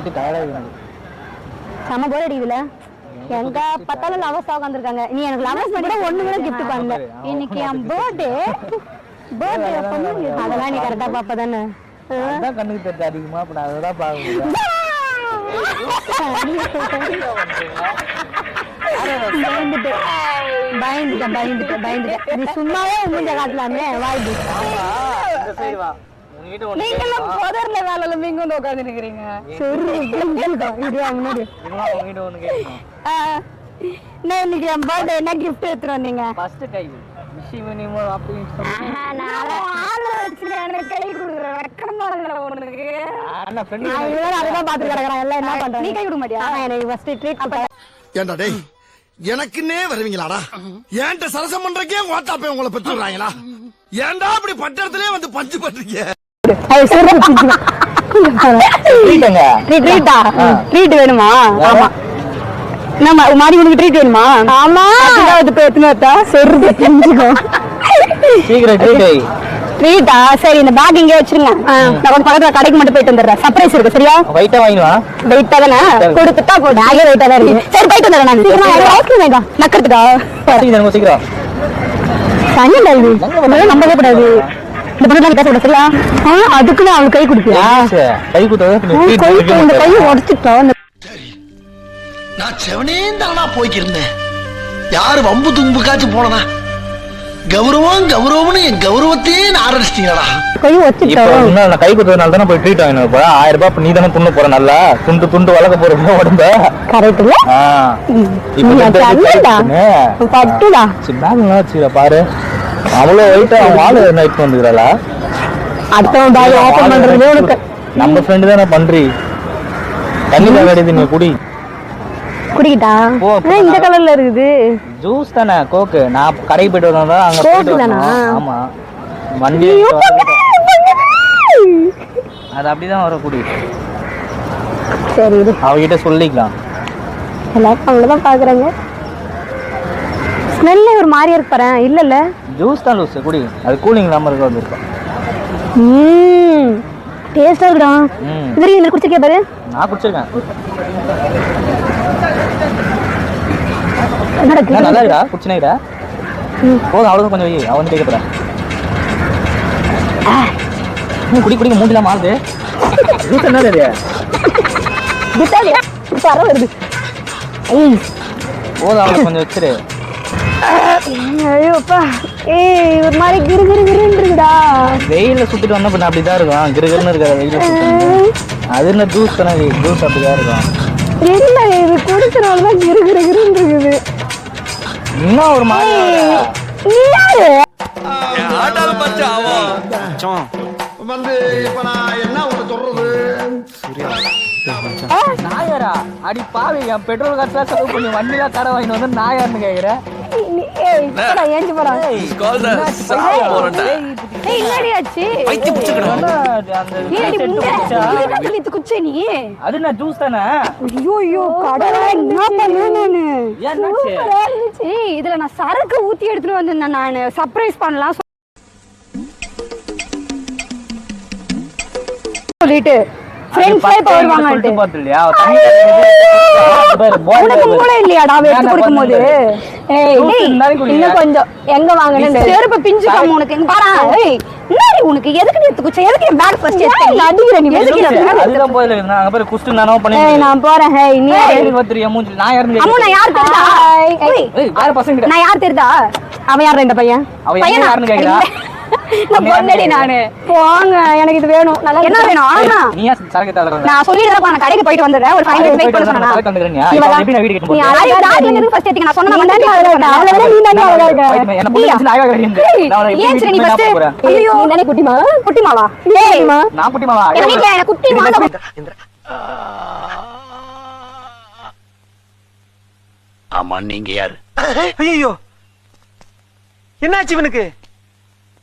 சுத்தி டயர்டாக எனக்கு செம போர் அடிக்குதுல? எங்க பார்த்தாலும் லவர்ஸ் உட்காந்துருக்காங்க நீ எனக்கு லவர்ஸ் கூட ஒண்ணு கூட gift பண்ணல. இன்னைக்கு என் பர்த்டே பர்த்டே அதெல்லாம் நீ கரெக்டா பாப்ப தானே? அதான் கண்ணுக்கு தெரியுது அதிகமா அப்ப நான் அதை தான் பார்க்க முடியும். பயந்துட்டேன். பயந்துட்டேன் பயந்துட்டேன் நீ சும்மாவே மூஞ்ச காட்டலாமே வாய்ப்பு நீங்களும் புதர்ல வேலையில நீங்க வந்து சரி முன்னாடி. ஆ, நான் இன்னைக்கு என் பர்த்டே என்ன gift எடுத்துட்டு வந்தீங்க? ஃபர்ஸ்ட் கை. விஷி மினிமம் அப்படின்னு எனக்குன்னே வருவீங்களாடா? ஏன்ட்ட சரசம் பண்றக்கே ஓட்டாப்பே உங்களை பெற்றுறாங்களா ஏன்டா அப்படி பட்டத்திலே வந்து பஞ்சு பண்றீங்க? ட்ரீட்டுங்க ட்ரீட்டா ட்ரீட் வேணுமா? ஆமா. என்னம்மா மாடி உனக்கு ட்ரீட் வேணுமா? ஆமா. அது சீக்கிரம் ட்ரீட் ட்ரீட்டா சரி இந்த பேக் இங்கே வச்சிருங்க. நான் கொஞ்சம் பக்கத்துல கடைக்கு மட்டும் போயிட்டு வந்துடுறேன். சர்ப்ரைஸ் இருக்கு சரியா? ஒயிட்டா வாங்கிடுவா? வெயிட்டா தானே? கொடுத்துட்டா போ பேக்கே வெயிட்டா தான் இருக்கு. சரி போயிட்டு வந்துடுறேன் நான். சீக்கிரமா ஐஸ்கிரீம் வேண்டாம் நக்கிறதுக்கா? சீக்கிரம் சீக்கிரம். நம்பவே கூடாது. இந்த பொண்ணு அதுக்குன்னு அவளுக்கு கை கொடுப்பியா? கை குத்தது கை இந்த கையை உடச்சிட்டோம் நான் செவனேந்தானா போய்க்கிருந்தேன். யாரு வம்பு தும்புக்காச்சும் போனனா கௌரவம் கௌரவம்னு என் கௌரவத்தையே ஆரம்பிச்சிட்டீங்களா கை நான் கை குத்துறதுனால தானே போய் ட்ரீட் வாங்கினு இப்போ ஆயிரம் ரூபாய் நீ தானே துண்ணு போற நல்லா? துண்டு துண்டு வளர்க்க போற உடம்ப? கரெக்ட் இல்ல? ஆ. இப்போ. கை. பட்டுடா. பாரு. அவ்வளோ வெயிட்டா அவன் ஆளு நைட் வந்துக்கிறாளா? அடுத்தவன் பேக் பண்றது உனக்கு நம்ம ஃப்ரெண்டு தானே பண்றி தண்ணி தான் கிடையாது நீ குடி. குடிக்கிட்டா? இந்த கலர்ல இருக்குது? ஜூஸ் தானே கோக்கு நான் கடைக்கு போயிட்டு வந்தா அங்க போயிட்டு தானா? ஆமா. வண்டி அது அப்படிதான் வர குடி. சரி இது அவகிட்ட சொல்லிக்கலாம். எல்லாரும் அவ்வளவுதான் பாக்குறாங்க. ஸ்மெல்லே ஒரு மாதிரியா இருக்கு பாரு. இல்லல்ல? ஜூஸ் தான் லூஸ் குடி. அது கூலிங் இல்லாம இருக்க வந்துருக்கோம் ம் டேஸ்டா இருக்குடா. இது வரைக்கும் என்ன குடிச்சிருக்கே பாரு? நான் குடிச்சிருக்கேன். என்னடா என்ன நல்லா இருக்கா? குடிச்சினேடா போதும் அவ்வளோதான் கொஞ்சம் வை. அவன் வந்து கேட்க போறேன் இன்னும் குடி குடிங்க. மூஞ்சிலாம் மாறுது. ஜூஸ் என்ன இது? பித்தாலியா பர வருது ஐய். போதும் அவளை கொஞ்சம் வச்சிரு. ஐயோப்பா. ஏய் ஒரு மாதிரி கிரு கிரு கிருன்னு இருக்குடா வெயில்ல சுத்திட்டு வந்தா பின்ன அப்படிதான் இருக்கும். கிருகிருன்னு இருக்காது வெயில அது என்ன ஜூஸ் தானே ஜூஸ் அப்படிதான் இருக்கும். இல்ல இது? தான் கிரு கிரு கிருன்னு இருக்குது இன்னும் ஒரு மாதிரி நீ யாரு? வந்து இப்ப நான் என்ன நாயரா? அடி பாவி என் பெட்ரோல் காசா செலவு பண்ணி வண்டியில கடை வாங்கிட்டு வந்து நாயார்னு கேக்குறேன். அது என்ன ஜூஸ் தானே? ஐயோ ஐயோ கடவுளே என்ன இருந்துச்சு. இதுல நான் சரக்கு ஊத்தி எடுத்துட்டு வந்திருந்தேன் நானு. சர்ப்ரைஸ் பண்ணலாம் சொல்லிட்டு. உனக்கு. மூளை இல்லையாடா அவ எடுத்து ஏன்டா கொடுக்கும் போது? ஏய். இன்னும் கொஞ்சம். எங்க வாங்கினு செருப்பு பிஞ்சு காம உனக்கு எங்க பாரா ஏய் என்னடி உனக்கு எதுக்கு நீ எடுத்து குச்ச எதுக்கு என் பேக் ஃபர்ஸ்ட் எடுத்து அடிக்கிற நீ? எதுக்கு அதுதான் போயில அங்க குஸ்து நானோ ஏய் பண்ணி நான் போறேன். ஏய் நீ மூஞ்சி நான் யாருன்னு அம்மா நான் யார் தெரியுதா ஏய் ஏய் வேற பசங்க நான் யார் தெரியுதா? அவன் யார் இந்த பையன்? அவ என்ன பையனா? யாருன்னு கேக்குறா? நான் பொண்ணடி நானு. போங்க எனக்கு இது வேணும். நல்லா என்ன வேணும்? தள்ளுற நான் சொல்லிட்டு நான் கடைக்கு போயிட்டு வந்துடுறேன். ஒரு ஃபைவ் மினிட்ஸ் வெயிட் பண்ண சொன்னா சரக்கு தந்துக்கிறேன் நீ அழகா டாடி எனக்கு ஃபர்ஸ்ட் எடுத்துக்க நான் சொன்ன மாதிரி அழகா இருக்க? அவளை விட நீ தானே அழகா இருக்க? என்ன பொண்ணு வச்சு நான் அழகா கிடையாது. நான் அவளை எப்படி ஏன் சரி நீ வீட்டுக்கு ஃபர்ஸ்ட் போய் நான் போறேன். ஐயோ. நீ தானே குட்டிமா? குட்டிமாவா? ஏய். நான் குட்டிமாவா? எனக்கு ஆமா நீங்க யாரு? ஐயோ என்னாச்சு இவனுக்கு?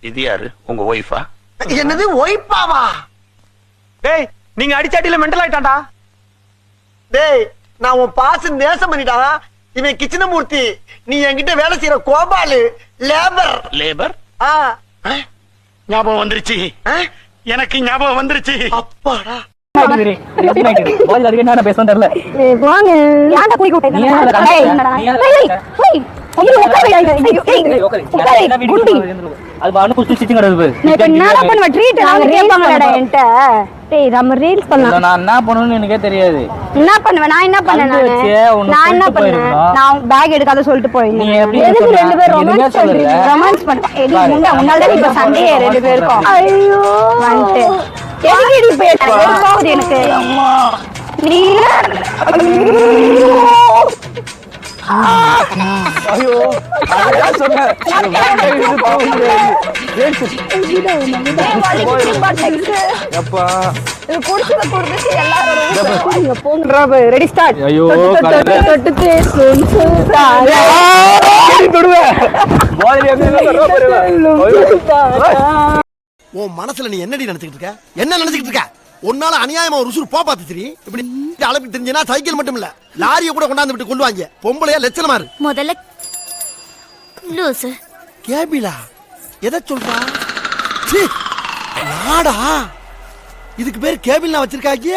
இது யாரு? உங்க ஒய்ஃபா என்னது ஒய்ப்பாவா டேய் நீங்க அடிச்சாட்டில மெண்டல் ஆயிட்டான்டா. டேய் நான் உன் பாச நேசம் பண்ணிட்டா இவன் கிச்சனமூர்த்தி. நீ என்கிட்ட வேலை செய்யற கோபாலு லேபர் லேபர் ஆ. ஞாபகம் வந்துருச்சு? எனக்கு ஞாபகம் வந்துருச்சு. அப்பாடா. என்ன பேசணும் தெரியல ஏய், வாங்க ஏன்டா குடிக்க ஐயோ, ஐயோ, ஐயோ, அது பானு குச்சி ஸ்டிச்சிங் கிடக்குது நான் இப்ப என்னடா பண்ணுவேன்? treat நாங்க கேட்பாங்களாடா என்கிட்ட? டேய், நம்ம reels பண்ணலாம். நான் என்ன பண்ணணும்னு எனக்கே தெரியாது என்ன பண்ணுவேன்? நான் என்ன பண்ணேன் நானு? நான் என்ன பண்ணேன்? போயிருக்கணும். நான் bag எடுக்காத சொல்லிட்டு போயிருந்தேன். நீ எப்படி எதுக்கு? ரெண்டு பேரும் romance பண்றீங்க? சொல்லல. romance பண்ண- ஏய், பாரு. உங்க- உன்னாலதான் இப்ப சண்டையே ரெண்டு பேருக்கும். வந்துட்டு. எதுக்கு நீ இப்ப எனக்கு எனக்கு? நீ ஐயோ அதான் சொன்னேன். ரெடி ஸ்டார்ட் ஐயோ, தொட்டு உன் மனசுல நீ என்னடி நினைச்சிட்டு இருக்க என்ன நினைச்சிட்டு இருக்க உன்னால அநியாயமா ஒரு உசுறு போ பார்த்து சரி இப்படி அளவுக்கு தெரிஞ்சனா சைக்கிள் மட்டும் இல்ல. லாரியை கூட கொண்டாந்து விட்டு கொள்வாங்க பொம்பளையா லட்சணமா இரு. முதல்ல லூசு. கேபிலா எதை சொல்றா? நாடா? இதுக்கு பேர் கேபிள்னா வச்சிருக்காங்க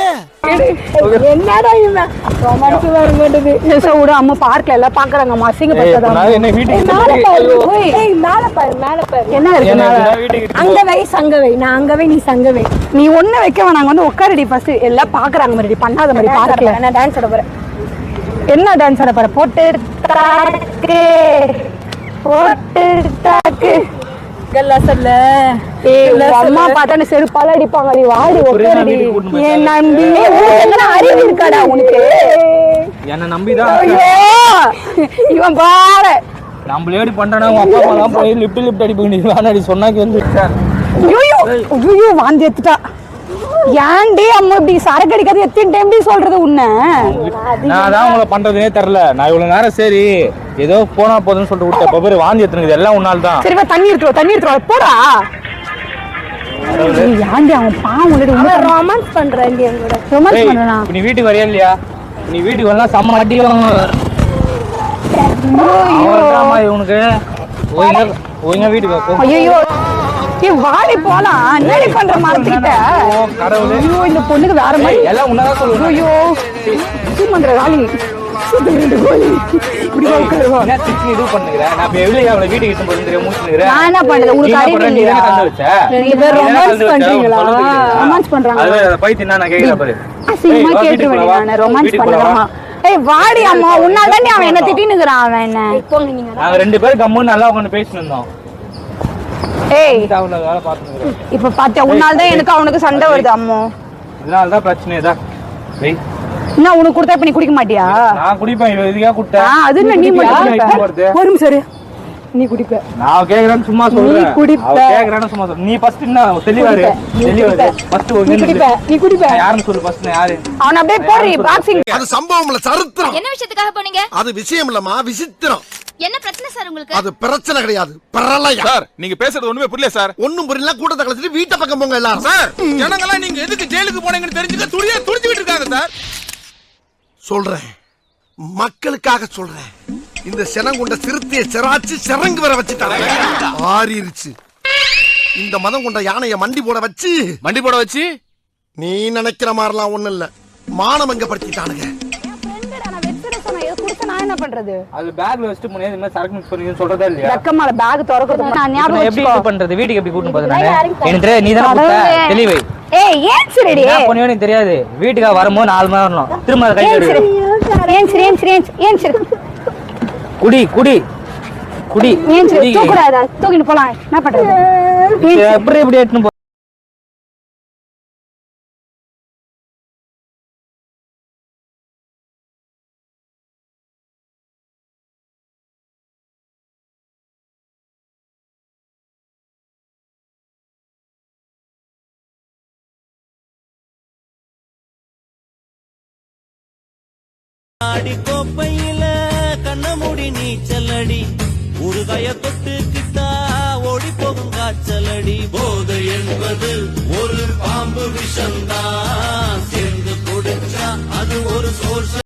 என்னடா இவன்? ரொமான்ஸ் வர மாட்டேது சோ விடு அம்மா பார்க்ல எல்லாம் பாக்குறாங்க அம்மா அசிங்கப்பட்டதா என்ன வீட்டுக்கு மேல பாரு ஓய் ஏய் மேல பாரு மேல பாரு. என்ன இருக்கு மேல? அங்க வை சங்க வை நான் அங்க வை நீ சங்க வை. நீ ஒண்ணு வைக்க வேணாங்க வந்து உட்காருடி ஃபர்ஸ்ட் எல்லாம் பாக்குறாங்க மாதிரி பண்ணாத மாதிரி பார்க்கல நான் டான்ஸ் ஆட போறேன். என்ன டான்ஸ் ஆட போற? போட்டு தாக்கு போட்டு தாக்கு. கல்லாசல்ல. ஏய் உங்க அம்மா பார்த்தா செருப்பால அடிப்பாங்க நீ வாடி உட்காருடி. என் நம்பி. அறிவு இருக்காடா உனக்கு? என்ன நம்பிதான் ஐயோ இவன் பாரு நம்மளே எப்படி பண்றானா? உங்க அப்பா அம்மா தான் போய் லிப்ட் லிப்ட் அடிப்பாங்க. நீ வேணாடி சொன்னா கேள்வி ஐயோ ஐயோ வாந்தி எடுத்துட்டா. ஏன்டி அம்மா இப்படி சரக்கு அடிக்காது எத்தனை டைம் சொல்றது உன்னை? நான் தான் உங்களை பண்றதுனே தெரியல. நான் இவ்வளவு நேரம் சரி ஏதோ போனா போதுன்னு சொல்லிட்டு விட்டேன். இப்போ பேர் வாந்தி எடுத்துனுக்குது எல்லாம் உன்னால தான் சரி வா தண்ணி எடுத்துருவா தண்ணி எடுத்துருவா போடா. ஏன்டி அவன் பாவம் உள்ளது? ரொமான்ஸ் பண்றேன் ரொமான்ஸ் ஏய், பண்றானா இப்ப நீ வீட்டுக்கு வரையா இல்லையா நீ வீட்டுக்கு வரலாம் செம்ம அடிக்கலாம் இவனுக்கு. ஒழுங்கா ஒழுங்கா வீட்டுக்கு. ஐயோ வாடி போலாம். என்னடி பண்ற மரத்துக்கிட்ட. ஐயோ இந்த பொண்ணுக்கு வேற மாதிரி எல்லாம் உன்னதான் சொல்லுவேன். ஐயோ சீமந்திர ராணி? சுத்து ரெண்டு கோழி. இப்படி வா, உட்காருவா என்ன திட்டி இது பண்ணுகிற நான் இப்ப எவ்வளவு அவளை வீட்டுக்கு இட்டு போய் தெரியும் மூச்சுனுகிறேன் நான் என்ன பண்றது உங்களுக்கு அறிவு இல்லையா? ரெண்டு பேர் ரொமான்ஸ் பண்றீங்களா? ரொமான்ஸ் பண்றாங்களா? போய் தின்னா நான் கேக்குறேன் பாரு. அசிங்கமா ஏய், வா, கேட்டு வீட்டுக்கு வேண்டிய வா. நான் ரொமான்ஸ் வீட்டுக்கு வா. பண்ணலாமா ஏய் வாடி அம்மா. உன்னால அவன் என்ன திட்டினுக்குறான் அவன் என்ன? நாங்க ரெண்டு பேரும் கம்முன்னு நல்லா உட்காந்து பேசிட்டு இருந்தோம். ஏய் இப்ப பாத்தியா உன்னால தான் எனக்கு அவனுக்கு சண்டை வருது அம்மோ. இதனால தான் பிரச்சனை தான் என்ன உனக்கு கொடுத்தா இப்ப நீ குடிக்க மாட்டியா? நான் குடிப்பேன் இதுக்கா ஆ, குட்டேன் அது இல்ல நீ மட்டும் குடிப்ப. ஒரு நிமிஷம். நீ குடிப்ப. நான் கேக்குறேன்னு சும்மா சொல்றேன். குடிப்ப. அவ கேக்குறான்னு சும்மா சொல்றேன் நீ ஃபர்ஸ்ட் என்ன தெளிவாரு நீ தெளிவாரு குடிப்ப. ஃபர்ஸ்ட் நீ குடிப்ப. நீ குடிப்ப. யாருன்னு சொல்லு ஃபர்ஸ்ட் யாரு? அவன் அப்படியே போடுறி பாக்ஸிங் அது சம்பவம் இல்ல சரித்திரம். என்ன விஷயத்துக்காக போனீங்க? அது விஷயம் இல்லம்மா விசித்திரம். என்ன பிரச்சனை சார் உங்களுக்கு? அது பிரச்சனை கிடையாது பிரளயம். சார் நீங்க பேசுறது ஒண்ணுமே புரியல சார். ஒண்ணும் புரியல கூட்டத்தை கழிச்சிட்டு வீட்டை பக்கம் போங்க எல்லாரும். சார் ஜனங்கெல்லாம் நீங்க எதுக்கு ஜெயிலுக்கு போனீங்கன்னு தெரிஞ்சுக்க துடியா துடிச்சுக்கிட்டு இருக்காங்க சார். சொல்றேன். மக்களுக்காக சொல்றேன். இந்த சினங்கொண்ட சிறுத்தையை சிராச்சு சிறங்கு வர வச்சுட்டாங்க ஆறிருச்சு. இந்த மதம் கொண்ட யானைய மண்டி போட வச்சு. வண்டி போட வச்சு? நீ நினைக்கிற மாதிரிலாம் ஒண்ணும் இல்ல. மானமங்க படுத்திட்டானுங்க நான் என்ன பண்றது? அது பேக்ல வச்சுட்டு போனே இந்த மாதிரி சரக்கு மிக்ஸ் பண்ணீங்கன்னு சொல்றதா இல்லையா? வெக்கமால பேக் திறக்கிறது நான் ஞாபகம் எப்படி பண்றது? வீட்டுக்கு எப்படி கூட்டிட்டு போறது நானு? எனக்கு நீ தானே தெளிவை ஏய் ஏன் சரிடி? என்ன பண்ணுவேன்னு தெரியாது. வீட்டுக்கு வரும்போது நாலு மணி வரணும். திரும்ப கை ஏன் சரி? கழுவு. ஏன் சரி? ஏன் சரி? ஏன் சரி, ஏன் சரி? குடி குடி. குடி. ஏன் சரி. தூக்குறாதா தூக்கிட்டு போலாம். என்ன பண்றது? எப்படி எப்படி எடுத்துன்னு ஆடி கோப்பையில கண்ணமுடி நீச்சலடி. உருகாய தொட்டு கிட்டா ஓடி போகும் காய்ச்சலடி. போதை என்பது ஒரு பாம்பு விஷம்தான். சேர்ந்து கொடுச்சா அது ஒரு சோர்ஸ்